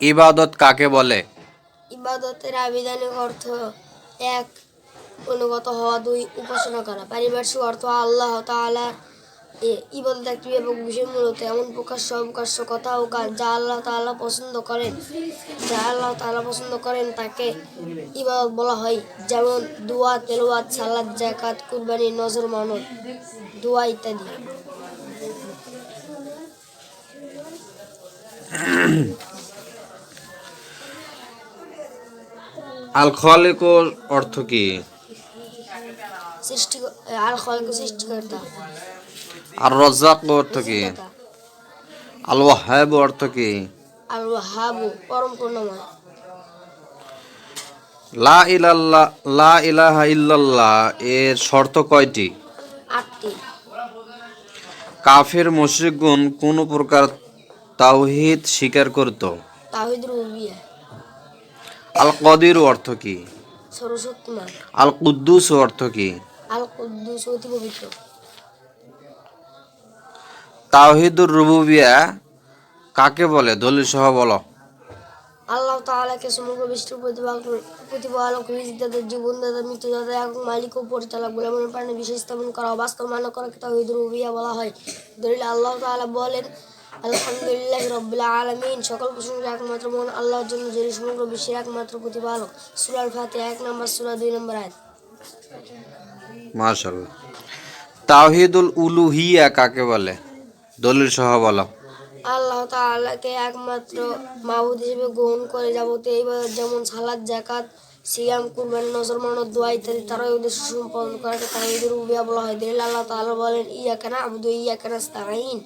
ইবাদত কাকে বলে? ইবাদতের আবিধানিক অর্থ এক, অনুগত হওয়া। দুই, উপাসনা করা। পারিপার্শ্বিক অর্থ আল্লাহ তাআলা এ ইবাদত একটি ব্যাপক বিষয়, মূলত এমন প্রকাশ্য অপ্রকাশ্য কথা ও কাজ যা আল্লাহ তাআলা পছন্দ করেন। যা আল্লাহ তাআলা পছন্দ করেন তাকে ইবাদত বলা হয়। যেমন দোয়া, তেলাওয়াত, সালাত জাকাত কুরবানি, নজর, মানত, দোয়া ইত্যাদি। আল অর্থ কি? সৃষ্টি খলক সৃষ্টিকর্তা। আর রজ্জাক অর্থ কি? আল ওয়াহাব অর্থ কি? আর ওয়াহাবু পরম পূর্ণময়। লা ইলাল্লাহ লা ইলাহা ইল্লাল্লাহ এর শর্ত কয়টি? আটটি। কাফের মুশরিকগণ কোন প্রকার তাওহীদ স্বীকার করত? তাহিদ রুবিয়া আল কদির অর্থ কি? আল কুদ্দুস অর্থ কি? আল কুদ্দুস অতি পবিত্র। তাওহিদুর রুবুবিয়া কাকে বলে? দলিল সহ বলো। আল্লাহ তাআলাকে সমগ্র বিশ্বের প্রতিপালক প্রতিপালক রিজিকদাতা জীবনদাতা মৃত্যুদাতা এবং মালিক ও পরিচালক বলে মনে প্রাণে বিশেষ স্থাপন করা বাস্তব মান্য করাকে তাহিদ রুবিয়া বলা হয়। দলিল আল্লাহ তাআলা বলেন আলহামদুলিল্লাহ রব্বিল আলামিন। সকল প্রশংসা একমাত্র মন আল্লাহর জন্য যিনি সমগ্র বিশ্বের একমাত্র প্রতিপালক। সূরার ফাতিহা এক নম্বর সূরা দুই নম্বর আয়াত। মাশাআল্লাহ। তাওহিদুল উলুহিয়া কাকে বলে? দলিল সহ বলো। আল্লাহ তাআলাকে একমাত্র মাবুদ হিসেবে গ্রহণ করে যাবতীয় যেমন সালাদ জাকাত সিয়াম কুরবানি নজর মানত দোয়া ইত্যাদি তারাই উদ্দেশ্য সম্পাদন করাকে উবিয়া বলা হয়। দিল আল্লাহ তাআলা বলেন ইয়া কেনা আবুদু ইয়া কেনা স্তাইন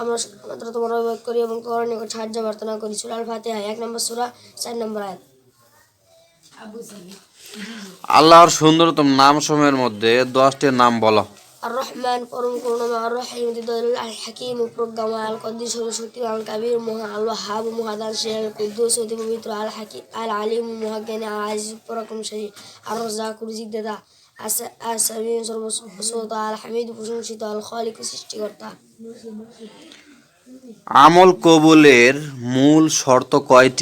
আমরা শুধুমাত্র তোমার অভিযোগ করি এবং তোমার নিকট সাহায্য প্রার্থনা করি। সুরাল ফাতিহা এক নম্বর সুরা চার নম্বর আয়াত। আল্লাহর সুন্দরতম নাম সময়ের মধ্যে দশটি নাম বলো। আর রহমান পরম করুণা আর রহিম দিদুল আল হাকিম প্রজ্ঞামা আল সরস্বতী আল কাবির মহা আল ওয়াহাব মহাদান শের আল কুদ্দুস অতি পবিত্র আল হাকিম আল আলিম মহাজ্ঞানী আল আজিজ পরাক্রমশালী আর রজাক রুজিক দাদা। সর্বস্বত আল হামিদ প্রশংসিত আল খালিক সৃষ্টিকর্তা আমল কবুলের মূল শর্ত কয়টি